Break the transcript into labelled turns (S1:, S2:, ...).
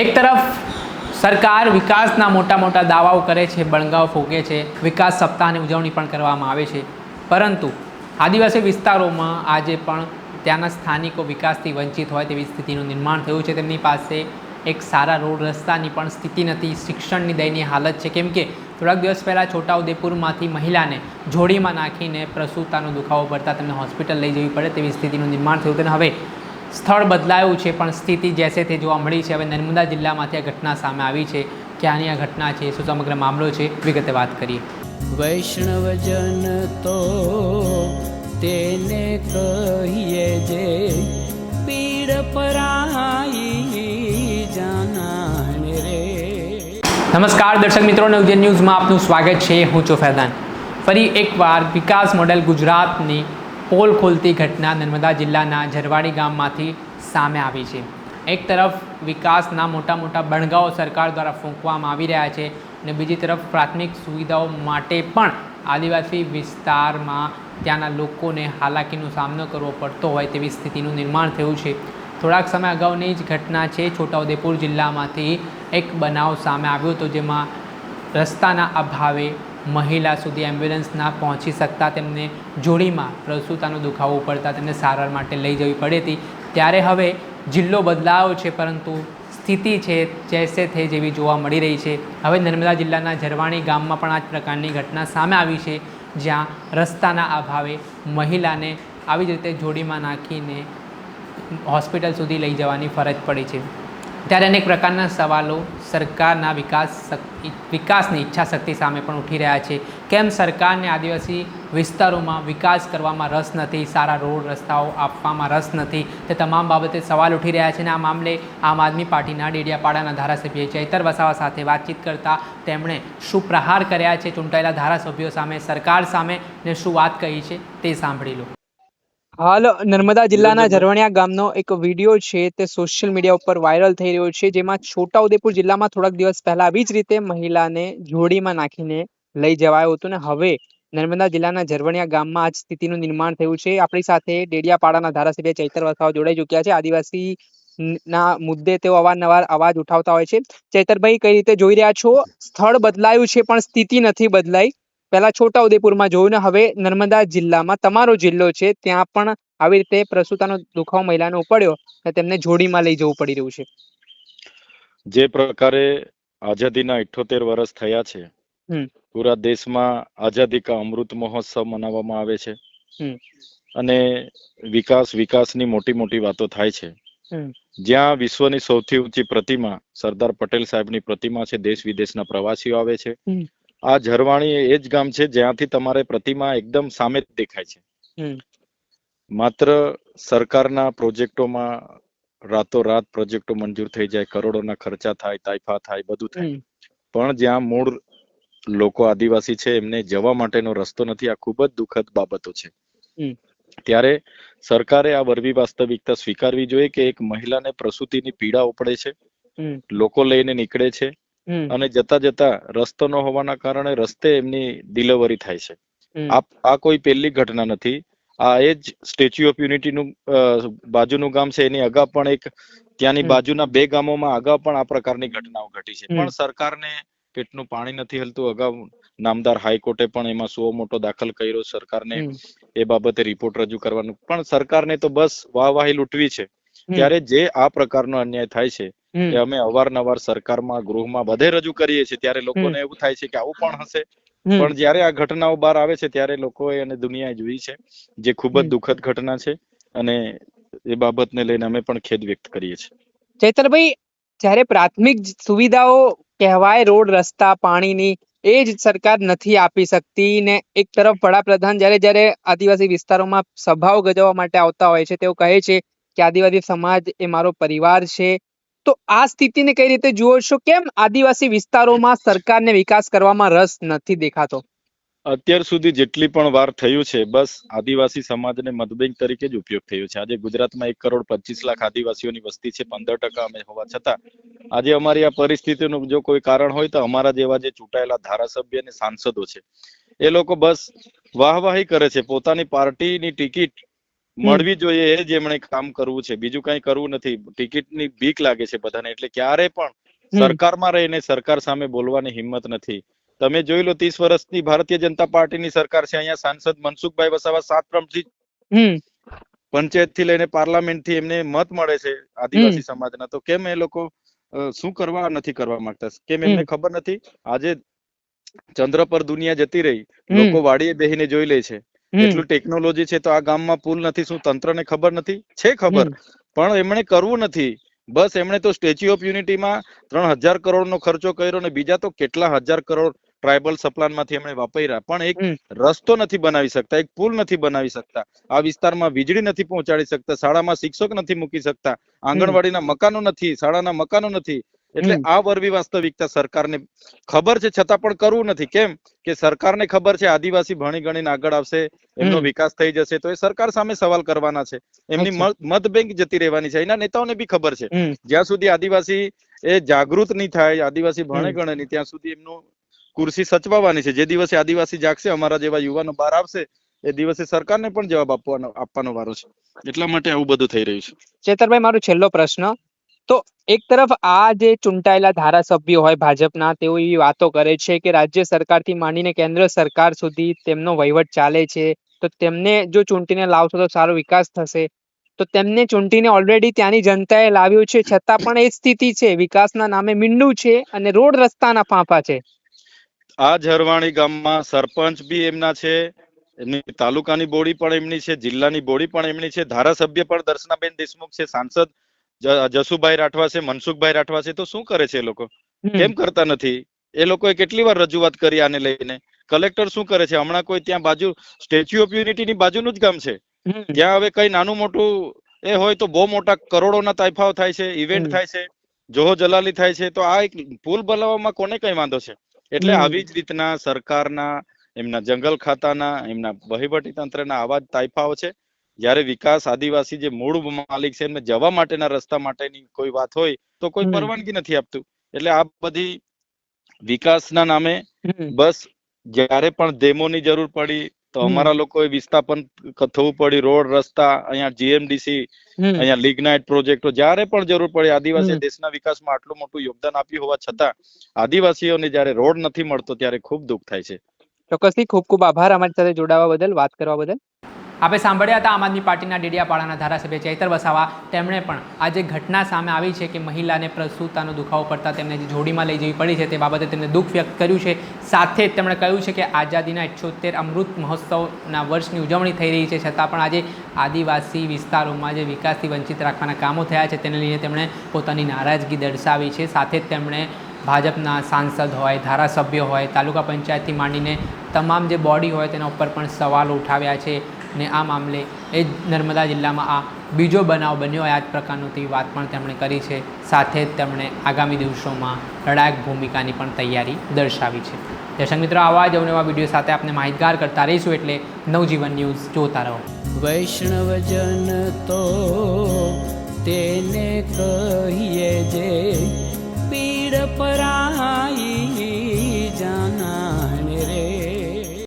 S1: એક તરફ સરકાર વિકાસના મોટા મોટા દાવાઓ કરે છે બણગાઓ ફૂંકે છે, વિકાસ સપ્તાહની ઉજવણી પણ કરવામાં આવે છે. પરંતુ આદિવાસી વિસ્તારોમાં આજે પણ ત્યાંના સ્થાનિકો વિકાસથી વંચિત હોય તેવી સ્થિતિનું નિર્માણ થયું છે. તેમની પાસે એક સારા રોડ રસ્તાની પણ સ્થિતિ નથી. શિક્ષણની દયનીય હાલત છે. કેમ કે થોડાક દિવસ પહેલાં છોટાઉદેપુરમાંથી મહિલાને જોડીમાં નાખીને પ્રસૂતાનો દુખાવો પડતા તેમને હોસ્પિટલ લઈ જવી પડે તેવી સ્થિતિનું નિર્માણ થયું તેને હવે સ્થળ બદલાયું છે પણ સ્થિતિ જેસે તે જોવા મળી છે. હવે નર્મદા જિલ્લામાંથી આ ઘટના સામે આવી છે. ક્યાંની આ ઘટના છે શું સમગ્ર મામલો છે વિગતે વાત કરીએ.
S2: વૈષ્ણવજન તો તેને કહીએ જે પીડ પરાઈ જાનાને રે.
S1: નમસ્કાર દર્શક મિત્રો નવજન ન્યૂઝમાં આપનું સ્વાગત છે. હું છું ફૈદાન ફરી એકવાર વિકાસ મોડેલ ગુજરાતની પોલ ખોલતી ઘટના નર્મદા જિલ્લાના ઝરવાડી ગામમાંથી સામે આવી છે. એક તરફ વિકાસના મોટા મોટા બણગાઓ સરકાર દ્વારા ફૂંકવામાં આવી રહ્યા છે અને બીજી તરફ પ્રાથમિક સુવિધાઓ માટે પણ આદિવાસી વિસ્તારમાં ત્યાંના લોકોને હાલાકીનો સામનો કરવો પડતો હોય તેવી સ્થિતિનું નિર્માણ થયું છે. થોડાક સમય અગાઉની જ ઘટના છે, છોટાઉદેપુર જિલ્લામાંથી એક બનાવ સામે આવ્યો હતો જેમાં રસ્તાના અભાવે મહિલા સુધી એમ્બ્યુલન્સ ના પહોંચી શકતા તેમને જોડીમાં પ્રસૂતાનો દુખાવો પડતા તેમને સારવાર માટે લઈ જવી પડી હતી. ત્યારે હવે જિલ્લો બદલાયો છે, પરંતુ સ્થિતિ છે જેસે થે જેવી જોવા મળી રહી છે. હવે નર્મદા જિલ્લાના ઝરવાણી ગામમાં પણ આ જ પ્રકારની ઘટના સામે આવી છે, જ્યાં રસ્તાના અભાવે મહિલાને આવી જ રીતે જોડીમાં નાખીને હોસ્પિટલ સુધી લઈ જવાની ફરજ પડી છે. ત્યારે અનેક પ્રકારના સવાલો સરકારના વિકાસ વિકાસની ઈચ્છા શક્તિ સામે પણ ઉઠી રહ્યા છે. કેમ સરકારને આદિવાસી વિસ્તારોમાં વિકાસ કરવામાં રસ નથી, સારા રોડ રસ્તાઓ આપવામાં રસ નથી? તે તમામ બાબતે સવાલ ઉઠી રહ્યા છે અને આ મામલે આમ આદમી પાર્ટીના ડેડિયાપાડાના ધારાસભ્ય ચૈતર વસાવા સાથે વાતચીત કરતાં તેમણે શું પ્રહાર કર્યા છે, ચૂંટાયેલા ધારાસભ્યો સામે, સરકાર સામે ને શું વાત કહી છે તે સાંભળી લો. હાલ નર્મદા જિલ્લાના ઝરવણિયા ગામનો એક વીડિયો છે તે સોશિયલ મીડિયા ઉપર વાયરલ થઈ રહ્યો છે જેમાં છોટાઉદેપુર જિલ્લામાં થોડાક દિવસ પહેલા આવી જ રીતે મહિલાને જોડીમાં નાખીને લઈ જવાયો હતો ને હવે નર્મદા જિલ્લાના ઝરવણિયા ગામમાં આ સ્થિતિનું નિર્માણ થયું છે. આપણી સાથે ડેડિયાપાડાના ધારાસભ્ય ચૈતર વસાવા જોડાઈ ચૂક્યા છે. આદિવાસી ના મુદ્દે તેઓ અવારનવાર અવાજ ઉઠાવતા હોય છે. ચૈતરભાઈ કઈ રીતે જોઈ રહ્યા છો? સ્થળ બદલાયું છે પણ સ્થિતિ નથી બદલાઈ. પહેલા છોટાઉદેપુરમાં જોયું ને હવે નર્મદા જિલ્લામાં તમારો જિલ્લો છે ત્યાં પણ આવી રીતે પ્રસૂતાનો દુખાવો મહિલાનો ઉપડ્યો અને તેમને જોડીમાં લઈ જવું પડી રહ્યું છે.
S3: જે પ્રકારે આઝાદીના ઇઠોતેર વર્ષ થયા છે પૂરા દેશમાં આઝાદી કા અમૃત મહોત્સવ મનાવવામાં આવે છે. અને વિકાસ વિકાસની મોટી મોટી વાતો થાય છે. જ્યાં વિશ્વની સૌથી ઊંચી પ્રતિમા સરદાર પટેલ સાહેબની પ્રતિમા છે દેશ વિદેશના પ્રવાસીઓ આવે છે. આ ઝરવાણી એ જ ગામ છે જ્યાંથી તમારે પ્રતિમા એકદમ સામે જ દેખાય છે. માત્ર સરકારના પ્રોજેક્ટોમાં રાતોરાત પ્રોજેક્ટો મંજૂર થઈ જાય કરોડોના ખર્ચા થાય તાઇફા થાય બધું થાય. પણ જ્યાં મૂળ લોકો આદિવાસી છે એમને જવા માટેનો રસ્તો નથી આ ખૂબ જ દુઃખદ બાબતો છે. ત્યારે સરકારે આ વરવી વાસ્તવિકતા સ્વીકારવી જોઈએ કે એક મહિલાને પ્રસૂતિની પીડા ઉપડે છે. લોકો લઈને નીકળે છે. અને જતા જતા રસ્તો ન હોવાના કારણે રસ્તે એમની ડિલિવરી થાય છે. આ કોઈ પહેલી ઘટના નથી. આ એ જ સ્ટેચ્યુ ઓફ યુનિટીનું બાજુનું ગામ છે. એની અગાઉ પણ એક ત્યાંની. બાજુના બે ગામોમાં અગાઉ પણ આ પ્રકારની ઘટનાઓ ઘટી છે. પણ સરકારને પેટનું પાણી નથી હલતું. અગાઉ નામદાર હાઈકોર્ટે પણ એમાં સુઓ મોટો દાખલ કર્યો. સરકારને એ બાબતે રિપોર્ટ રજૂ કરવાનું. પણ સરકારને તો બસ વાહવાહી લૂંટવી છે. ત્યારે જે આ પ્રકારનો અન્યાય થાય છે એ અમે અવારનવાર સરકારમાં ગૃહમાં બધે રજૂ કરીએ છીએ. ત્યારે લોકોને એવું થાય છે કે આવું પણ હશે. પણ જ્યારે આ ઘટનાઓ બહાર આવે છે ત્યારે લોકોએ અને દુનિયાએ જોઈ છે જે ખૂબ જ દુઃખદ ઘટના છે અને એ બાબતને લઈને અમે પણ ખેદ વ્યક્ત કરીએ છીએ.
S1: ચૈતરભાઈ જ્યારે પ્રાથમિક સુવિધાઓ કહેવાય રોડ રસ્તા પાણીની એ જ સરકાર નથી આપી શકતી ને એક તરફ વડાપ્રધાન જ્યારે જ્યારે આદિવાસી વિસ્તારોમાં સભાઓ ગજવવા માટે આવતા હોય છે તેઓ કહે છે કે આદિવાસી સમાજ એ મારો પરિવાર છે તો આ સ્થિતિને કઈ રીતે જુઓ છો? કેમ આદિવાસી વિસ્તારોમાં સરકારને વિકાસ કરવામાં રસ નથી દેખાતો?
S3: અત્યાર સુધી જેટલી પણ વાર થયું છે, બસ આદિવાસી સમાજને મતબેંક તરીકે જ ઉપયોગ થયો છે. આજે ગુજરાતમાં એક કરોડ પચીસ લાખ આદિવાસીઓની વસ્તી છે, પંદર ટકા અમે હોવા છતાં આજે અમારી આ પરિસ્થિતિનું જો કોઈ કારણ હોય તો અમારા જેવા જે ચૂંટાયેલા ધારાસભ્ય અને સાંસદો છે, એ લોકો બસ વાહવાહી કરે છે. પોતાની પાર્ટીની ટિકિટ મળવી જોઈએ એ જ એમણે કામ કરવું છે. બીજું કઈ કરવું નથી. ટિકિટની બીક લાગે છે બધાને. એટલે ક્યારે પણ. સરકારમાં રહીને સરકાર સામે બોલવાની હિંમત નથી. તમે જોઈ લો ત્રીસ વર્ષની ભારતીય જનતા પાર્ટીની સરકાર છે. અહીંયા સાંસદ મનસુખભાઈ વસાવા સાત ટર્મથી પંચાયતથી લઈને પાર્લામેન્ટથી એમને મત મળે છે આદિવાસી સમાજના. તો કેમ એ લોકો શું કરવા નથી કરવા માંગતા? કેમ એમને ખબર નથી? આજે ચંદ્ર પર દુનિયા જતી રહી. લોકો વાડીએ બેહીને જોઈ લે છે. એટલું ટેકનોલોજી છે તો આ ગામમાં પુલ નથી શું તંત્રને ખબર નથી? છે ખબર. પણ એમણે કરવું નથી. બસ એમણે તો સ્ટેચ્યુ ઓફ યુનિટીમાં ત્રણ હજાર કરોડનો ખર્ચો કર્યો ને બીજા તો કેટલા હજાર કરોડ ટ્રાઇબલ સપ્લાનમાંથી એમણે વાપર્યા. પણ એક રસ્તો નથી બનાવી શકતા એક પુલ નથી બનાવી શકતા. આ વિસ્તારમાં વીજળી નથી પહોંચાડી શકતા શાળામાં શિક્ષક નથી મૂકી શકતા આંગણવાડીના મકાનો નથી શાળાના મકાનો નથી. એટલે આ વરવી વાસ્તવિકતા સરકારને ખબર છે છતાં પણ કરવું નથી. કેમ? કે સરકારને ખબર છે આદિવાસી ભણી ગણીને આગળ આવશે એમનો વિકાસ થઈ જશે તો એ સરકાર સામે સવાલ કરવાના છે. એમની
S1: અચ્છા.
S3: મત મત બેંક જતી રહેવાની છે. એના નેતાઓને બી ખબર છે. જ્યાં સુધી આદિવાસી એ જાગૃત નહીં થાય આદિવાસી ભણે ગણે નહીં ત્યાં સુધી એમનું કુર્સી સચવાવાની છે. જે દિવસે આદિવાસી જાગશે અમારા જેવા યુવાનો બહાર આવશે એ દિવસે સરકારને પણ જવાબ આપવાનો આપવાનો વારો છે. એટલા માટે આવું બધું થઈ રહ્યું છે.
S1: ચેતરભાઈ મારો છેલ્લો પ્રશ્ન. તો એક તરફ આ જે ચૂંટાયેલા ધારાસભ્યો હોય ભાજપના, તેઓ એવી વાતો કરે છે કે રાજ્ય સરકારથી માંડીને કેન્દ્ર સરકાર સુધી તેમનો વહીવટ ચાલે છે. તો તેમને જો ચૂંટીને લાવશો તો સારો વિકાસ થશે. તો તેમને ચૂંટીને ઓલરેડી ત્યાંની જનતાએ લાવ્યું છે. છતાં પણ એ સ્થિતિ છે. વિકાસના નામે મીંડું છે અને રોડ રસ્તાના ફાંફા છે.
S3: આ ઝરવાણી ગામમાં સરપંચ બી એમના છે. એમની તાલુકાની બોડી પણ એમની છે, જિલ્લાની બોડી પણ એમની છે. ધારાસભ્ય પણ દર્શનાબેન દેશમુખ છે, સાંસદ જસુભાઈ રાઠવા છે મનસુખભાઈ રાઠવા છે તો શું કરે છે એ લોકો? કેમ કરતા નથી? એ લોકોએ કેટલી વાર રજૂઆત કરી આને લઈને? કલેક્ટર શું કરે છે? હમણાં કોઈ ત્યાં બાજુ સ્ટેચ્યુ ઓફ યુનિટી ની બાજુનું જ ગામ છે. ત્યાં હવે કઈ નાનું મોટું એ હોય તો બહુ મોટા કરોડોના તાઇફાઓ થાય છે ઇવેન્ટ થાય છે જોહો જલાલી થાય છે તો આ એક પુલ બનાવવામાં કોને કઈ વાંધો છે? એટલે આવી જ રીતના સરકારના એમના જંગલ ખાતાના એમના વહીવટી તંત્રના આવા જ તાઇફાઓ છે. જ્યારે વિકાસ આદિવાસી જે મૂળ માલિક છે એમને જવા માટેના રસ્તા માટેની કોઈ વાત હોય તો કોઈ પરવાનગી નથી આપતું. એટલે આ બધી વિકાસના નામે બસ જ્યારે પણ ડેમોની જરૂર પડી તો અમારા લોકોએ વિસ્થાપન થવું પડી રોડ રસ્તા અહીંયા જીએમડીસી અહીંયા લિગ્નાઇટ પ્રોજેક્ટો જ્યારે પણ જરૂર પડે આદિવાસી. દેશના વિકાસમાં આટલું મોટું યોગદાન આપ્યું હોવા છતાં આદિવાસીઓને જ્યારે રોડ નથી મળતો ત્યારે ખૂબ દુઃખ થાય છે.
S1: ચોક્કસથી ખૂબ ખૂબ આભાર. અમારી સાથે જોડાવા બદલ વાત કરવા બદલ. આપણે સાંભળ્યા હતા આમ આદમી પાર્ટીના ડેડિયાપાડાના ધારાસભ્ય ચૈતર વસાવા. તેમણે પણ આ જે ઘટના સામે આવી છે કે મહિલાને પ્રસૂતાનો દુખાવો પડતા તેમને જે જોડીમાં લઈ જવી પડી છે તે બાબતે તેમણે દુઃખ વ્યક્ત કર્યું છે. સાથે જ તેમણે કહ્યું છે કે આઝાદીના ઇઠ્યોતેર અમૃત મહોત્સવના વર્ષની ઉજવણી થઈ રહી છે. છતાં પણ આજે આદિવાસી વિસ્તારોમાં જે વિકાસથી વંચિત રાખવાના કામો થયા છે તેને લઈને તેમણે પોતાની નારાજગી દર્શાવી છે. સાથે જ તેમણે ભાજપના સાંસદ હોય, ધારાસભ્ય હોય, તાલુકા પંચાયતથી માંડીને તમામ જે બોડી હોય તેના ઉપર પણ સવાલો ઉઠાવ્યા છે. ને આ મામલે એ નર્મદા જિલ્લામાં આ બીજો બનાવ બન્યો આ જ પ્રકારનો તેવી વાત પણ તેમણે કરી છે. સાથે જ તેમણે આગામી દિવસોમાં લડાયક ભૂમિકાની પણ તૈયારી દર્શાવી છે. દર્શક મિત્રો, આવા જ અવનવા વીડિયો સાથે આપણે માહિતગાર કરતા રહીશું એટલે નવજીવન ન્યૂઝ જોતા રહો.
S2: વૈષ્ણવજન તો તેને કહીએ જે પીડ પરાઈ